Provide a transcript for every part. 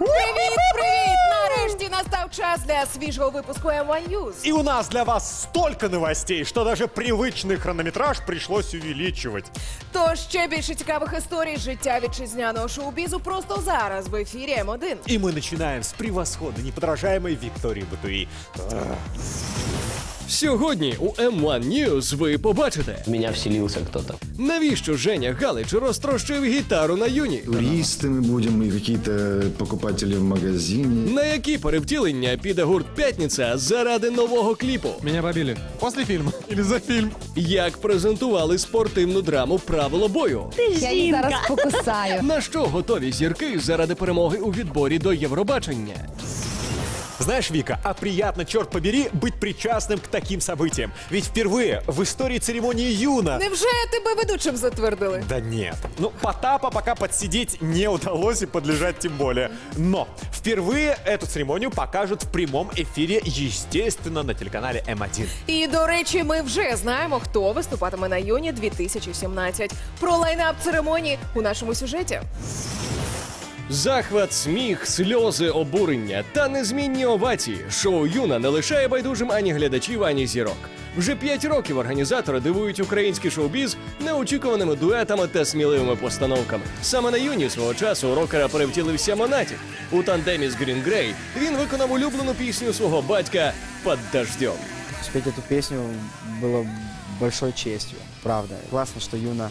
Привіт, привіт! Нарешті настав час для свіжого випуску M1 News. И у нас для вас столько новостей, что даже привычный хронометраж пришлось увеличивать. Тож ще більше цікавих історій з життя вітчизняного шоу-бізу просто зараз в ефірі М1. И мы начинаем с превосходной, неподражаемой Виктории Батуи. Сьогодні у M1 News ви побачите, В меня вселился кто-то. навіщо Женя Галич розтрощив гітару на юні, Туристами будем и какие-то покупатели в магазине. на які перевтілення піде гурт П'ятниця заради нового кліпу, Меня побили. После фильма. Или за фильм. як презентували спортивну драму Правило бою, Я їх зараз покусаю. на що готові зірки заради перемоги у відборі до Євробачення. Знаешь, Вика, а приятно, черт побери, быть причастным к таким событиям. Ведь впервые в истории церемонии Юна... Невже тебе ведучим затвердили? Да нет. Ну, Потапа пока подсидеть не удалось и подлежать тем более. Но впервые эту церемонию покажут в прямом эфире, естественно, на телеканале М1. І до речі, ми вже знаємо, хто виступатиме на Юні 2017. Про лайнап церемонії у нашому сюжеті. Захват, сміх, сльози, обурення та незмінні овації. Шоу Юна не лишає байдужим ані глядачів, ані зірок. Вже п'ять років організатори дивують український шоу-біз неочікуваними дуетами та сміливими постановками. Саме на юні свого часу рокера перевтілився Монатік. У тандемі з Green Grey він виконав улюблену пісню свого батька «Под дождем». Спеть эту песню было большой честью, правда. Классно, что Юна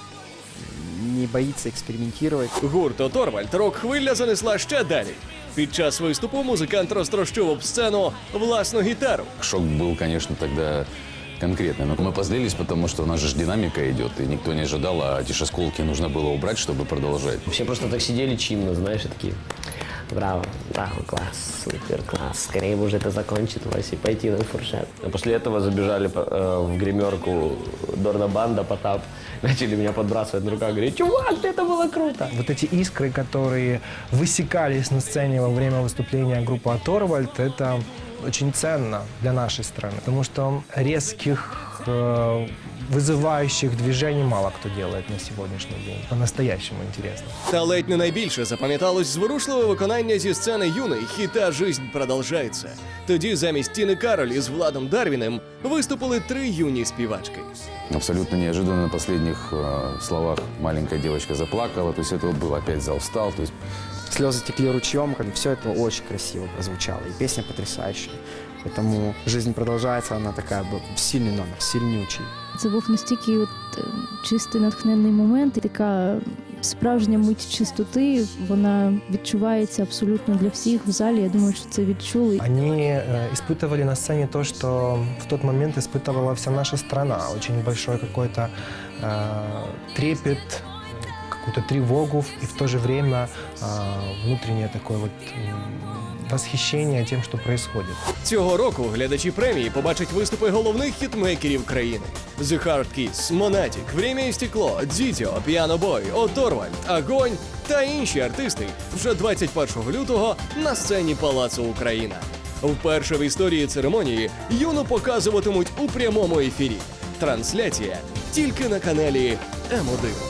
не боится экспериментировать. Гурт Оторвальд рок-хвиля занесла ще далі. Під час виступу музикант розтрощив об сцену власну гітару. Шок был, конечно, тогда конкретный. Но мы позлились, потому что у нас же ж динамика идет, и никто не ожидал, а эти школки нужно было убрать, чтобы продолжать. Все просто так сидели чинно, знаешь, и такие. Браво, браво, класс, супер, класс. Скорее бы уже это закончилось и пойти на фуршет. А после этого забежали э, в гримерку Дорна Банда, Потап. Начали меня подбрасывать на руках, говорить, чувак, это было круто. Вот эти искры, которые высекались на сцене во время выступления группы Оторвальд, это очень ценно для нашей страны. Потому что резких, э, вызывающих движений мало кто делает на сегодняшний день. По-настоящему интересно. Та ледь не найбільше запам'яталось зворушливе виконання зі сцени юний хіта «Жизнь продовжається». Тоді замість Тіни Кароль із Владом Дарвіним виступили три юні співачки. Абсолютно неожиданно на последних э, словах маленькая девочка заплакала, то есть это вот был опять зал встал, то есть Слезы текли ручьем, все это очень красиво прозвучало. И песня потрясающая. Поэтому жизнь продолжается, она такая б- сильный номер, сильнючий. Це був настільки от, е, чистий натхненний момент, і така справжня мить чистоти. Вона відчувається абсолютно для всіх в залі. Я думаю, що це відчули. Они э, испытывали на сцене то, что в тот момент испытывала вся наша страна. Очень большой какой-то э, трепет, какую-то тревогу и в то же время э, внутреннее такое вот м, восхищение тем, что происходит. Цього року глядачі премії побачать виступи головних хітмейкерів країни: The Hard Kiss, Monatic, Время і стекло, Дзідьо, Піано Бой, Оторвальд, Агонь та інші артисти вже 21 лютого на сцені Палацу Україна. Вперше в історії церемонії юну показуватимуть у прямому ефірі. Трансляція тільки на каналі М1.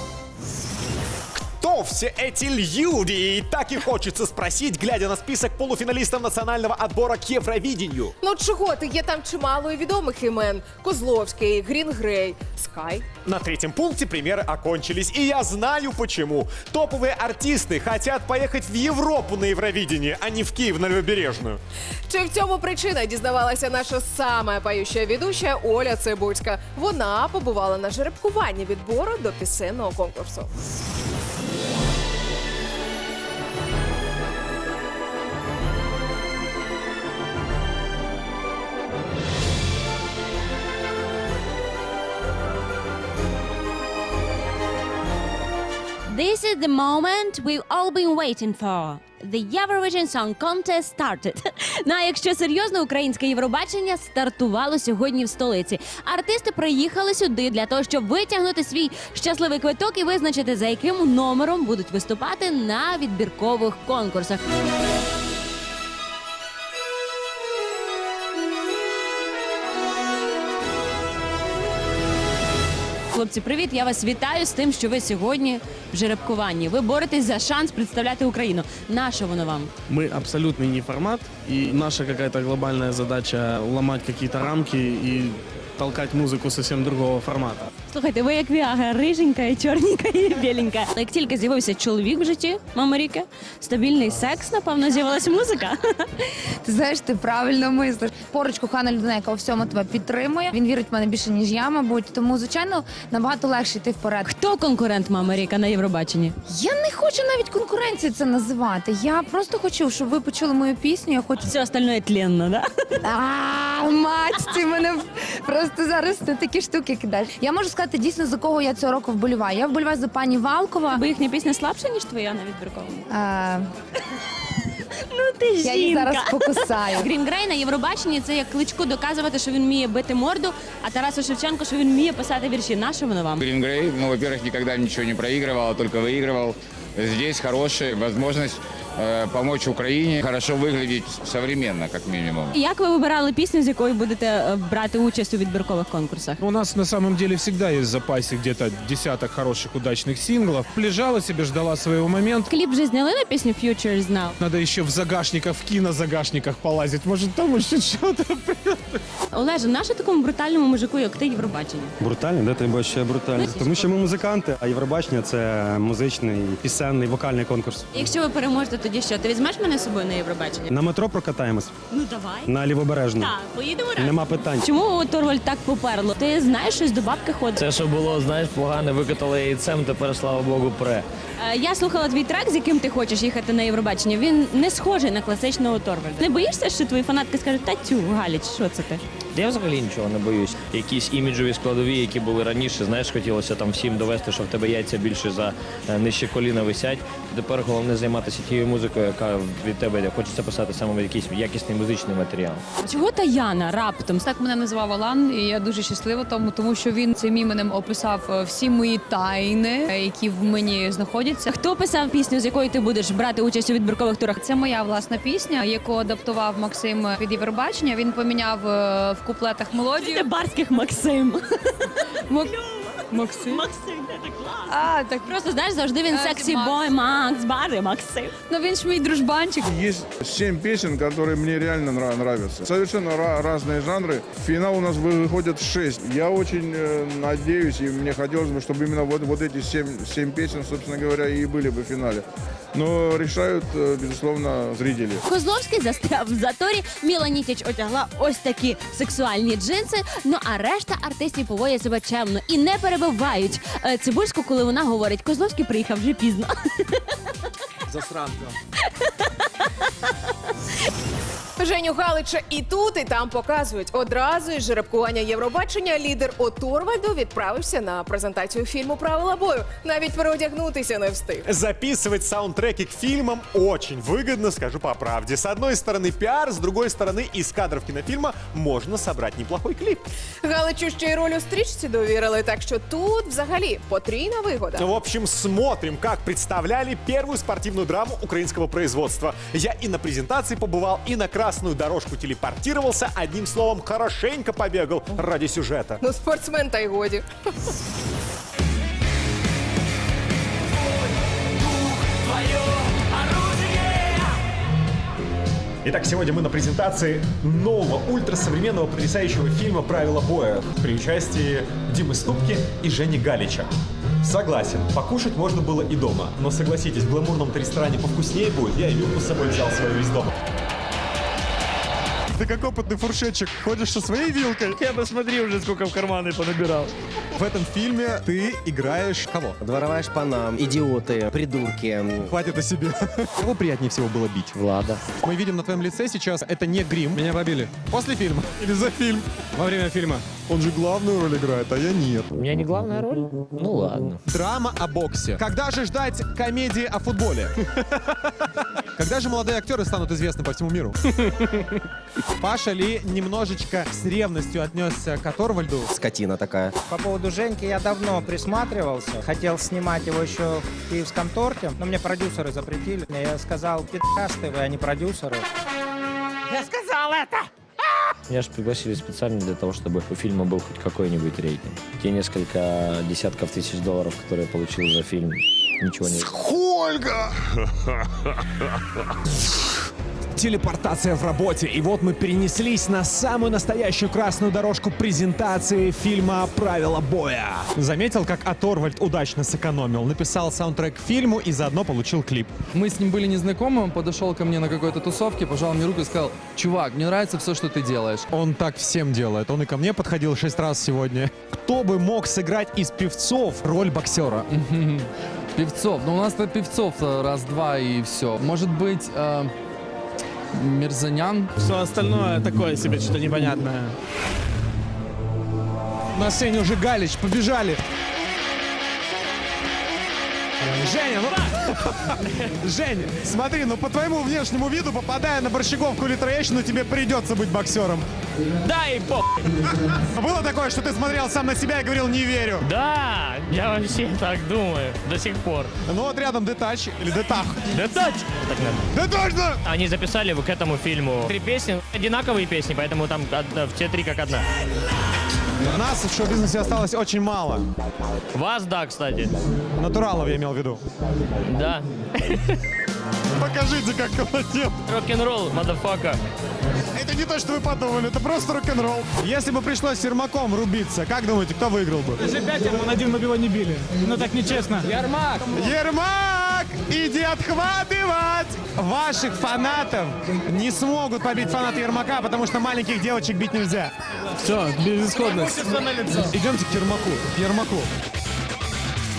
Кто все эти люди? И так и хочется спросить, глядя на список полуфиналистов национального отбора к Евровидению. Ну чого ти є там чимало і відомих імен: Козловський, Грін Грей, Скай. На третьем пункте примеры окончились, и я знаю почему. Топовые артисты хотят поехать в Европу на Евровидение, а не в Киев на Левобережную. Чи в цьому причина дізнавалася наша сама пающа ведуча Оля Цибульська? Вона побувала на жеребкуванні відбору до пісенного конкурсу. This is the moment we've all been waiting for. The Eurovision Song Contest started. Ну а якщо серйозно, українське Євробачення стартувало сьогодні в столиці. Артисти приїхали сюди для того, щоб витягнути свій щасливий квиток і визначити, за яким номером будуть виступати на відбіркових конкурсах. Хлопці, привіт! Я вас вітаю з тим, що ви сьогодні в жеребкуванні. Ви боретесь за шанс представляти Україну. Нащо воно вам? Мы абсолютный не формат, и наша какая-то глобальная задача ломать какие-то рамки и толкать музыку совсем другого формата. Слухайте, ви як Віага, риженька, і чорненька і біленька. Як тільки з'явився чоловік в житті Мамаріки, стабільний секс, напевно, з'явилася музика. Ти знаєш, ти правильно мислиш. Поруч кохана людина, яка у всьому тебе підтримує. Він вірить в мене більше, ніж я, мабуть. Тому, звичайно, набагато легше йти вперед. Хто конкурент Мамаріка на Євробаченні? Я не хочу навіть конкуренцію це називати. Я просто хочу, щоб ви почули мою пісню. Я хочу. Все остальное тленно, да? А, мать, ти мене просто зараз на такі штуки кидаєш. Я можу сказати дійсно за кого я цього року вболіваю. Я вболіваю за пані Валкова. Бо їхня пісня слабша, ніж твоя на відбірковому. А, Ну ти я її зараз покусаю. Грін Грей на Євробаченні це як кличку доказувати, що він вміє бити морду, а Тарасу Шевченко, що він вміє писати вірші. Нащо воно вам? Грин Грей, ну, во-первых, никогда ничего не проигрывал, а только выигрывал. Здесь хорошая возможность э, помочь Украине хорошо выглядеть современно, как минимум. Як ви вибирали пісню, з якою будете е, брати участь у відбіркових конкурсах? У нас на самом деле всегда есть в запасе где-то десяток хороших удачных синглов. Лежала себе, ждала своего момента. Кліп вже зняли на пісню Futures Now? Надо еще в загашниках, в кинозагашниках полазить. Может, там еще что-то. Олеже, нащо такому брутальному мужику, як ти Євробачення? Брутальний, де треба ще брутальний? Тому що ми музиканти, а Євробачення це музичний, пісенний, вокальний конкурс. Якщо ви переможете, тоді що? Ти візьмеш мене з собою на Євробачення? На метро прокатаємось, Ну давай. на лівобережну. Так, поїдемо разом. Нема питань. Чому Торвальд так поперло? Ти знаєш щось до бабки ходить? Це що було, знаєш, погане викатали яйцем, тепер слава Богу, пре. Е, Я слухала твій трек, з яким ти хочеш їхати на Євробачення. Він не схожий на класичного Торвальда. Не боїшся, що твої фанатки скажуть, та тю, Галіч, що це ти? Я взагалі нічого не боюсь. Якісь іміджові складові, які були раніше, знаєш, хотілося там всім довести, що в тебе яйця більше за е, нижче коліна висять. Тепер головне займатися тією музикою, яка від тебе йде. хочеться писати саме якийсь якісний музичний матеріал. Чого Таяна раптом? Так мене назвав Алан, і я дуже щаслива тому, тому що він цим іменем описав е, всі мої тайни, е, які в мені знаходяться. Хто писав пісню, з якою ти будеш брати участь у відбіркових турах? Це моя власна пісня, яку адаптував Максим від Євробачення. Він поміняв в куплетах мелодію. барських Максим. Максим. Максим, це клас. А, так Просто знаєш, завжди він Е, сексі Макс. бой, Макс, бари, Максим. ну він ж мій дружбанчик. Есть семь песен, которые мне реально нрав- нравятся. Совершенно ра- разные жанры. В финал у нас выходят шесть. Я очень э, надеюсь, и мне хотелось бы, чтобы именно вот, вот эти семь, семь песен, собственно говоря, и были бы в финале. Но решают, э, безусловно, зрители. Козловський застряв в заторі. Міла Нітіч одягла ось такі сексуальні джинси. Ну а решта артистів поводять себе чемно і не перебивають е, цибульську, коли вона говорить, Козловський приїхав вже пізно. Засранка. Женю Галича і тут, і там показують. Одразу із жеребкування Євробачення лідер Оторвальду відправився на презентацію фільму Правила бою. Навіть переодягнутися не встиг. Записывать саундтреки к фильмам очень выгодно, скажу по правде. С одной стороны пиар, с другой стороны из кадров кинофильма можно собрать неплохой клип. Галичу ще й роль у стрічці довірили, так що тут взагалі потрійна вигода. В общем, смотрим, как представляли первую спортивную драму украинского производства. Я и на презентации побывал, и на красную дорожку телепортировался. Одним словом, хорошенько побегал ради сюжета. Ну, спортсмен та й годі. Итак, сегодня мы на презентации нового ультрасовременного потрясающего фильма «Правила боя» при участии Димы Ступки и Жени Галича. Согласен, покушать можно было и дома, но согласитесь, в гламурном ресторане повкуснее будет. Я и вилку с собой взял свою из дома. Ты как опытный фуршетчик, ходишь со своей вилкой? Я посмотри уже, сколько в карманы понабирал. В этом фильме ты играешь кого? Дворовая шпана, идиоты, придурки. Хватит о себе. Кого приятнее всего было бить? Влада. Мы видим на твоем лице сейчас, это не грим. Меня побили. После фильма? Или за фильм? Во время фильма. Он же главную роль играет, а я нет. У меня не главная роль? Ну ладно. Драма о боксе. Когда же ждать комедии о футболе? Когда же молодые актеры станут известны по всему миру? Паша Ли немножечко с ревностью отнесся к Оторвальду. Скотина такая. По поводу Женьки я давно присматривался. Хотел снимать его еще в киевском торте, но мне продюсеры запретили. Я сказал, пидасты вы, а не продюсеры. Я сказал это! Меня же пригласили специально для того, чтобы у фильма был хоть какой-нибудь рейтинг. Те несколько десятков тысяч долларов, которые я получил за фильм, ничего не... Сколько? Телепортация в работе. И вот мы перенеслись на самую настоящую красную дорожку презентации фильма «Правила боя». Заметил, как Аторвальд удачно сэкономил. Написал саундтрек к фильму и заодно получил клип. Мы с ним были незнакомы, он подошел ко мне на какой-то тусовке, пожал мне руку и сказал, чувак, мне нравится все, что ты делаешь. Он так всем делает. Он и ко мне подходил шесть раз сегодня. Кто бы мог сыграть из певцов роль боксера? Певцов, ну у нас-то певцов э, раз-два и все. Может быть, э, Мирзанян? Все остальное такое себе, что-то непонятное. На сцене уже Галич, побежали. Женя, ну... Женя, смотри, ну по твоему внешнему виду, попадая на борщаговку или троещину, тебе придется быть боксером. Да и по... Было такое, что ты смотрел сам на себя и говорил «не верю». Да, я вообще так думаю до сих пор. Ну вот рядом Детач или Детах. Точно! Так надо. Да точно! Они записали к этому фильму три песни, одинаковые песни, поэтому там одна- все три как одна. Нас в шоу-бизнесе осталось очень мало. Вас, да, кстати. Натуралов я имел в виду. Да. Покажите, как колотил. Рок-н-ролл, мадафака. Это не то, что вы подумали, это просто рок-н-ролл. Если бы пришлось Ермаком рубиться, как думаете, кто выиграл бы? Даже пятеро он один на не били. Ну так нечестно. Ярмак! Ермак, иди отхватывать! Ваших фанатов не смогут побить фанаты Ермака, потому что маленьких девочек бить нельзя. Все, безысходность. Идемте к Ермаку. К Ермаку.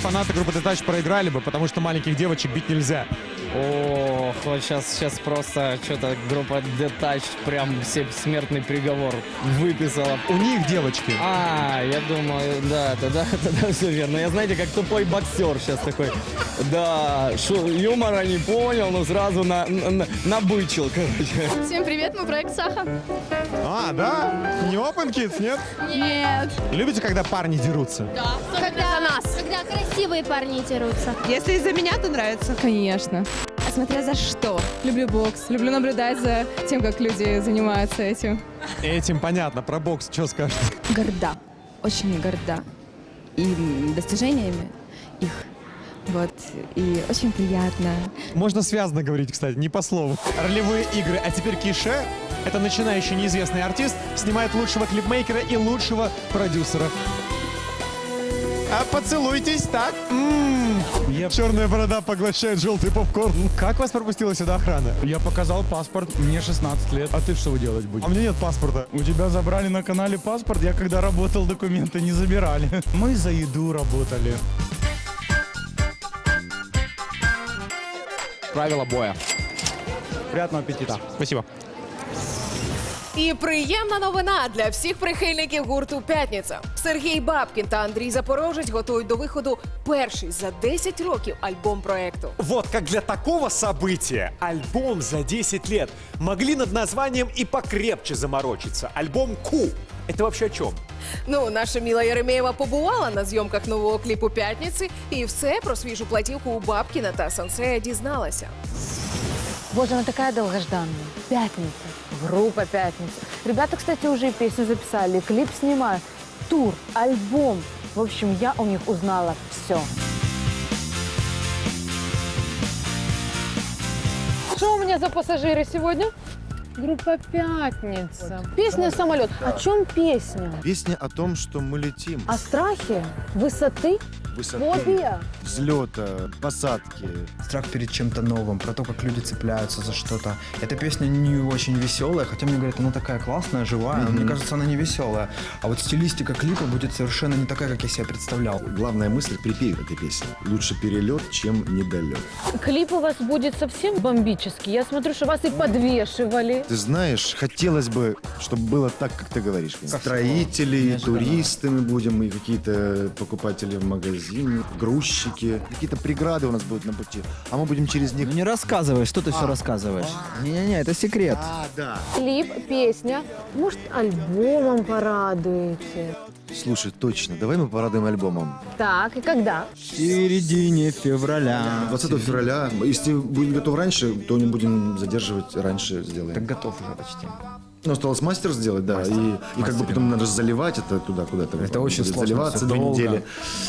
Фанаты группы Детач проиграли бы, потому что маленьких девочек бить нельзя. Ох, вот сейчас, сейчас просто что-то группа Detach прям себе смертный приговор выписала. У них девочки. А, я думаю, да, тогда, тогда все верно. Я, знаете, как тупой боксер сейчас такой. Да, шо, юмора не понял, но сразу на, на, набычил, короче. Всем привет, мы проект Саха. А, да? Не Open Kids, нет? Нет. Любите, когда парни дерутся? Когда нас. Когда красивые парни дерутся. Если из-за меня, то нравится. Конечно. А смотря за что? Люблю бокс. Люблю наблюдать за тем, как люди занимаются этим. Этим понятно. Про бокс что скажете? Горда. Очень горда. И достижениями их. Вот. И очень приятно. Можно связано говорить, кстати, не по слову. Ролевые игры. А теперь Кише, это начинающий неизвестный артист, снимает лучшего клипмейкера и лучшего продюсера. А поцелуйтесь, так? М-м. Черная борода поглощает желтый попкорн. Как вас пропустила сюда охрана? Я показал паспорт, мне 16 лет. А ты что делать будешь? А у меня нет паспорта. У тебя забрали на канале паспорт, я когда работал, документы не забирали. Мы за еду работали. Правила боя. Приятного аппетита. Спасибо. І приємна новина для всіх прихильників гурту П'ятниця. Сергій Бабкін та Андрій Запорожець готують до виходу перший за 10 років альбом проекту. Вот как для такого события альбом за 10 лет могли над названием и покрепче заморочиться. Альбом Ку. Это вообще о чем? Ну, наша Міла Єремєєва побувала на зйомках нового кліпу П'ятниці і все про свіжу платівку у Бабкіна та Сансея дізналася. Боже, она такая долгожданная. Пятница. Группа Пятница. Ребята, кстати, уже и песню записали, клип снимают. Тур, альбом. В общем, я у них узнала все. Что у меня за пассажиры сегодня? Группа Пятница. Песня «Самолет». О чем песня? Песня о том, что мы летим. О страхе? Высоты? Высоты, Фобия? Взлета, посадки. Страх перед чем-то новым, про то, как люди цепляются за что-то. Эта песня не очень веселая, хотя мне говорят, она такая классная, живая, но мне кажется, она не веселая. А вот стилистика клипа будет совершенно не такая, как я себе представлял. Главная мысль в припеве этой песни. Лучше перелет, чем недолет. Клип у вас будет совсем бомбический. Я смотрю, что вас и подвешивали. Ты знаешь, хотелось бы, чтобы было так, как ты говоришь. Строители, туристы мы будем, и какие-то покупатели в магазине, грузчики. Какие-то преграды у нас будут на пути, а мы будем через них... Не рассказывай, что ты все рассказываешь. Не-не-не, это секрет. А, да. Клип, песня. Может, альбомом порадуете? Слушай, точно, давай мы порадуем альбомом. Так, и когда? В середине февраля. 20 февраля. Если будет готов раньше, то не будем задерживать, раньше сделаем. Так готов уже почти. Ну, осталось мастер сделать, да, и, и как бы потом надо же заливать это туда куда-то. Это очень сложно, Заливаться долго. недели.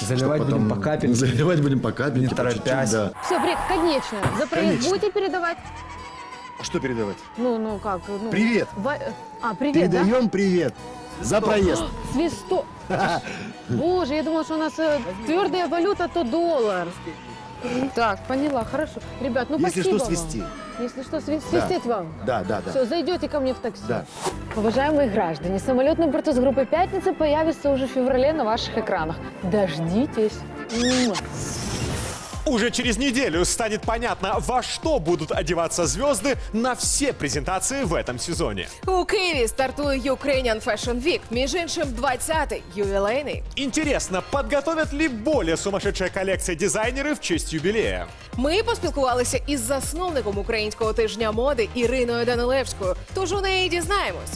Заливать будем по капельке. Заливать будем по капельке, Не торопясь. да. Все, привет, конечно. За проезд Конечно. будете передавать? А Что передавать? Ну, ну как? Ну, Привет. Ва- А, привет, да? Передаем привет за проезд. Свисто. Боже, я думала, что у нас э, твердая валюта, то доллар. Так, поняла, хорошо. Ребят, ну Если спасибо что, вам. Если что, сви- свистеть вам. Да, да, да. Все, зайдете ко мне в такси. Да. Уважаемые граждане, самолет на борту с группой «Пятница» появится уже в феврале на ваших экранах. Дождитесь. Муа. Уже через неделю станет понятно, во что будут одеваться звезды на все презентации в этом сезоне. У Києві стартує Ukrainian Fashion Week, між іншим 20-й ювілейний. Интересно, подготовят ли более сумасшедшая коллекция дизайнеры в честь юбилея? Ми поспілкувалися із засновником українського тижня моди Іриною Данилевською. Тож у неї дізнаємось.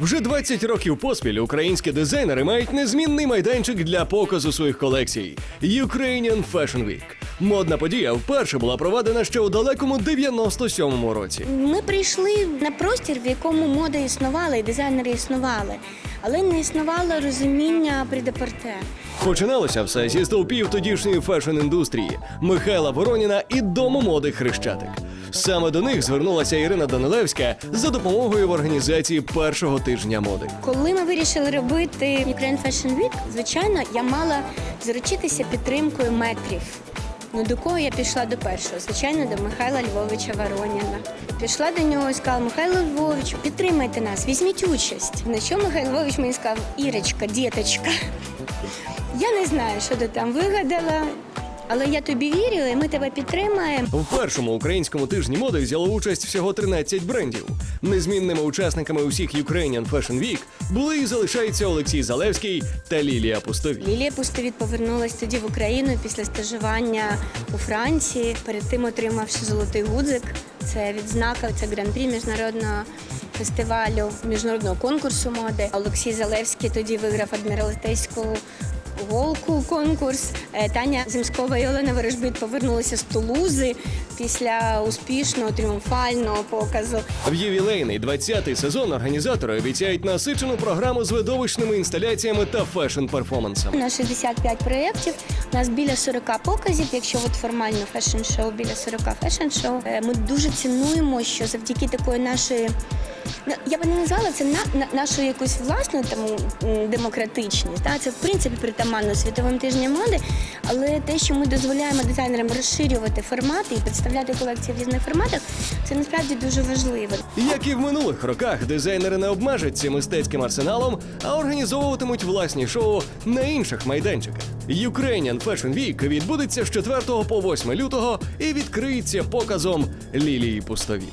Вже 20 років поспіль українські дизайнери мають незмінний майданчик для показу своїх колекцій Ukrainian Fashion Week. Модна подія вперше була проведена ще у далекому 97-му році. Ми прийшли на простір, в якому мода існувала і дизайнери існували, але не існувало розуміння предапорте. Починалося все зі стовпів тодішньої фешн-індустрії Михайла Вороніна і дому моди Хрещатик. Саме до них звернулася Ірина Данилевська за допомогою в організації першого тижня моди. Коли ми вирішили робити Ukraine Fashion Week, звичайно, я мала заручитися підтримкою метрів. Ну до кого я пішла до першого? Звичайно, до Михайла Львовича Вороніна. Пішла до нього і сказала, Михайло Львович, підтримайте нас, візьміть участь. На що Михайло Львович мені сказав, Ірочка, діточка. Я не знаю, що ти там вигадала, але я тобі вірю, і ми тебе підтримаємо. В першому українському тижні моди взяло участь всього 13 брендів. Незмінними учасниками усіх Ukrainian Fashion Week були і залишаються Олексій Залевський та Лілія Пустові. Лілія Пустовіт повернулась тоді в Україну після стажування у Франції. Перед тим отримавши золотий гудзик. Це відзнака, це гран-прі міжнародного фестивалю, міжнародного конкурсу моди. Олексій Залевський тоді виграв адміралтейську голку конкурс. Е, Таня Земськова і Олена Ворожбит повернулися з Тулузи після успішного тріумфального показу. В ювілейний 20-й сезон організатори обіцяють насичену програму з видовищними інсталяціями та фешн-перформансами. У нас 65 проєктів, у нас біля 40 показів. Якщо от формально фешн-шоу, біля 40 фешн-шоу. Е, Ми дуже цінуємо, що завдяки такої нашої. Ну, Я би не назвала це на, на нашу якусь власну там демократичність. Та це в принципі притаманно світовим тижням моди, але те, що ми дозволяємо дизайнерам розширювати формати і представляти колекції в різних форматах, це насправді дуже важливо. Як і в минулих роках, дизайнери не обмежаться мистецьким арсеналом, а організовуватимуть власні шоу на інших майданчиках. Ukrainian Fashion Week відбудеться з 4 по 8 лютого і відкриється показом Лілії Пустовіт.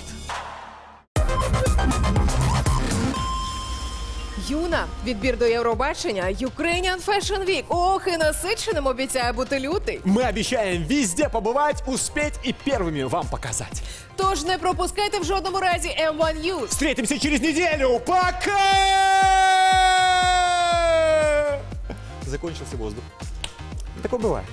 Юна, відбір до Євробачення, Ukrainian Fashion Week. Ох, і насиченим обіцяє бути лютий. Мы обещаем везде побывать, успеть и первыми вам показать. Тож не пропускайте в жодному разі M1 News. Встретимся через неделю. Пока! Закончился воздух. Такое бывает.